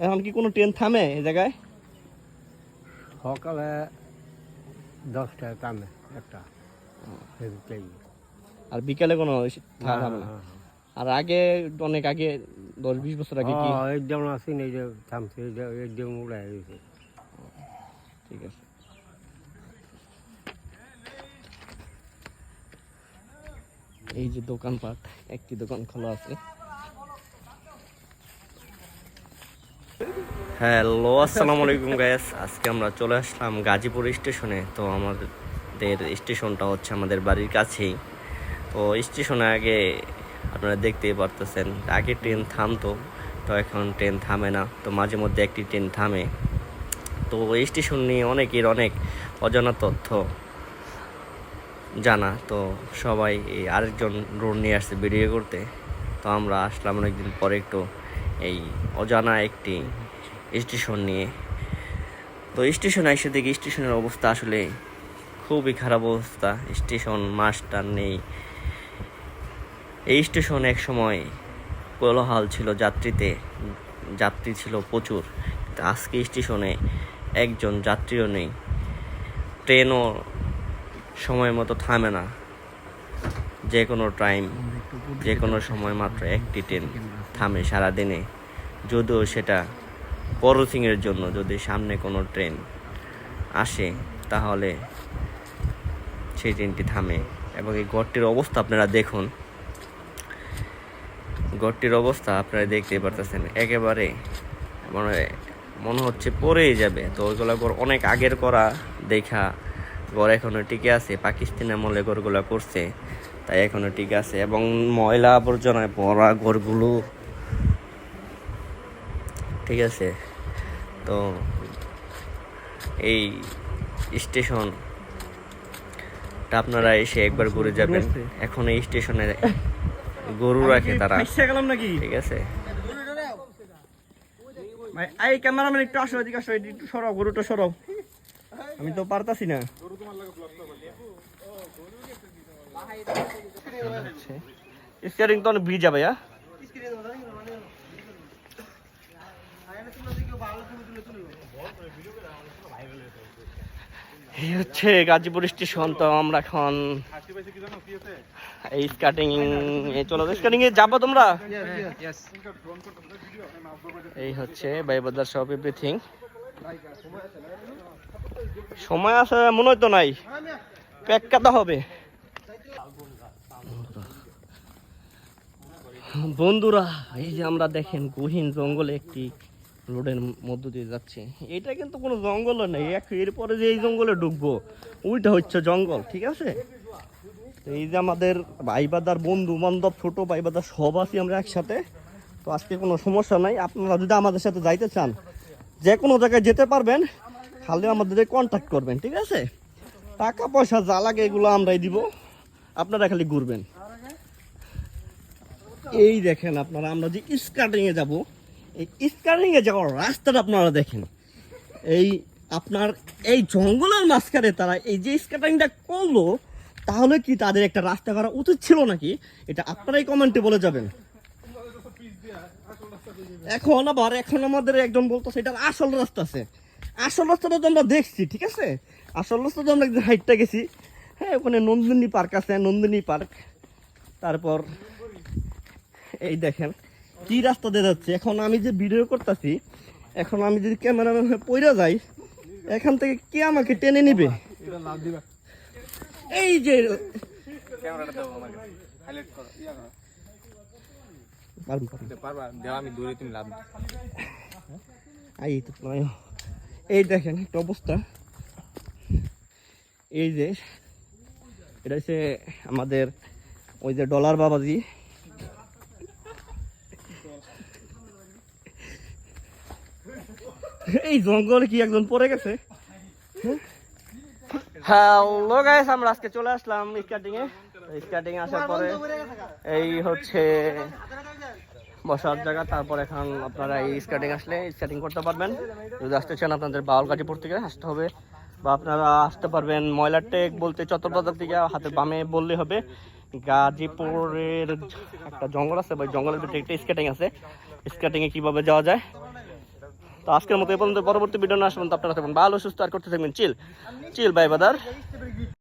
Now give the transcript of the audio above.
এখন কি কোনো ট্রেন থামে এই জায়গায়? সকালে দশটায় থামে একটা আর বিকালে কোনো হ্যাঁ, থামে না? হ্যাঁ, আর আগে অনেক আগে দশ বিশ বছর আগে কি? হ্যাঁ, যেমন আসি এই যে থামছে যে উড়াই গেছে। ঠিক আছে। এই যে দোকানপাট একটি দোকান খোলা আছে। হ্যালো আসসালামু আলাইকুম গাইস আজকে আমরা চলে আসলাম গাজীপুর স্টেশনে। তো আমাদের স্টেশনটা হচ্ছে আমাদের বাড়ির কাছেই। তো স্টেশনে আগে আপনারা দেখতেই পারতেছেন, আগে ট্রেন থামতো, তো এখন ট্রেন থামে না, তো মাঝে মধ্যে একটি ট্রেন থামে। তো স্টেশন নিয়ে অনেকের অনেক অজানা তথ্য জানা, তো সবাই এই আরেকজন রোড নিয়ে আসছে ভিডিও করতে। তো আমরা আসলাম অনেকদিন পরে একটু এই অজানা একটি স্টেশন নিয়ে। তো স্টেশনে এসে দেখি স্টেশনের অবস্থা আসলে খুবই খারাপ অবস্থা। স্টেশন মাস্টার নেই। এই স্টেশন এক সময় কোলাহল ছিল যাত্রীতে, যাত্রী ছিল প্রচুর। আজকে স্টেশনে একজন যাত্রীও নেই। ট্রেনও সময় মতো থামে না। যে কোনো টাইম যে কোনো সময় মাত্র একটি ট্রেন থামে সারাদিনে। যদিও সেটা ক্রসিংয়ের জন্য যদি সামনে কোনো ট্রেন আসে, তাহলে সেই ট্রেনটি থামে। এবং এই ঘরটির অবস্থা আপনারা দেখুন। ঘরটির অবস্থা আপনারা দেখতে পারতেছেন। একেবারে মানে মনে হচ্ছে পড়েই যাবে। তো ওইগুলো ঘর অনেক আগের করা দেখা। ঘর এখনও টিকে আছে। পাকিস্তানি আমলে ঘরগুলো করছে, তাই এখনও টিকে আছে। এবং ময়লা আবর্জনায় পড়া ঘরগুলো ঠিক আছে। তো এই স্টেশনটা আপনারা এসে একবার ঘুরে যাবেন। এখন এই স্টেশনে গরু রাখে তারা। গেলাম নাকি? ঠিক আছে। ভাই, এই ক্যামেরাম্যান একটু আসো এদিকে আসো একটু সরাও গরুটা সরাও। আমি তো পারতাছি না। স্টিয়ারিং তো অনেক ভিজা ভাইয়া এই হচ্ছে গাজীপুর স্টেশন, তো আমরা এখন এই স্কাটিং এ চলো স্কাটিং এ যাব তোমরা? এই হচ্ছে বাইবাদার সব এভরিথিং সময় আছে, মনে হয়তো নাই। প্যাক কাটা হবে। বন্ধুরা, এই যে আমরা দেখেন, গহীন জঙ্গলে একটি রোডের মধ্য দিয়ে যাচ্ছে। এটা কিন্তু কোনো জঙ্গল নেই। এরপরে যে এই জঙ্গলে ঢুকবো, ওইটা হচ্ছে জঙ্গল, ঠিক আছে? তো এই যে আমাদের ভাইবাদার বন্ধু বান্ধব, ছোট ভাইবাদার সব আছি আমরা একসাথে। তো আজকে কোনো সমস্যা নাই। আপনারা যদি আমাদের সাথে যাইতে চান, যে কোনো জায়গায় যেতে পারবেন। খালি আমাদের কন্ট্যাক্ট করবেন, ঠিক আছে? টাকা পয়সা যা লাগে এগুলো আমরাই দিব। আপনারা খালি ঘুরবেন। এই দেখেন আপনারা, আমরা যে স্কার্টিং এ যাব এই স্কার্টিং এ যাওয়ার রাস্তাটা আপনারা দেখেন। এই আপনার এই জঙ্গলের মাঝখানে তারা এই যে স্কার্টিংটা করল, তাহলে কি তাদের একটা রাস্তা করা উচিত ছিল নাকি? এটা আপনারাই কমেন্টে বলে যাবেন। এখন আবার, এখন আমাদের একজন বলতো সেটার আসল রাস্তা আছে। আসল রাস্তাটা তো আমরা দেখছি, ঠিক আছে? আসল রাস্তা তো আমরা একদিন হাইটটা গেছি। হ্যাঁ ওখানে নন্দিনী পার্ক আছে, নন্দিনী পার্ক। তারপর এই দেখেন কি রাস্তা দিয়ে যাচ্ছে? এখন আমি যে ভিডিও করতেছি এখন আমি যদি ক্যামেরাম্যান হয়ে পইরা যাই এখান থেকে কে আমাকে টেনে নিবে? এই যে এই দেখেন একটা অবস্থা। এই যে এটা হচ্ছে আমাদের ওই যে ডলার বাবাজি। এই জঙ্গলে কি একজন পড়ে গেছে? হ্যালো গাইস আমরা আজকে চলে আসলাম স্কার্টিং এ। স্কার্টিং আসার পরে এই হচ্ছে বসার জায়গা, তারপর এখন আপনারা এই স্কেটিং আসলে স্কেটিং করতে পারবেন। যদি আসতে চান আপনাদের বাউল গাজীপুর থেকে আসতে হবে, বা আপনারা আসতে পারবেন ময়লার টেক বলতে চট্টবাজার থেকে, হাতে বামে বললে হবে। গাজীপুরের একটা জঙ্গল আছে, বা জঙ্গলের ভিতরে একটা স্কেটিং আছে। স্কেটিংয়ে কীভাবে যাওয়া যায়? তো আজকের মতো এ পর্যন্ত। পরবর্তী ভিডিও না আসবেন তো আপনারা থাকবেন। ভালো, সুস্থ আর করতে থাকবেন। চিল। Chill, bye, brother.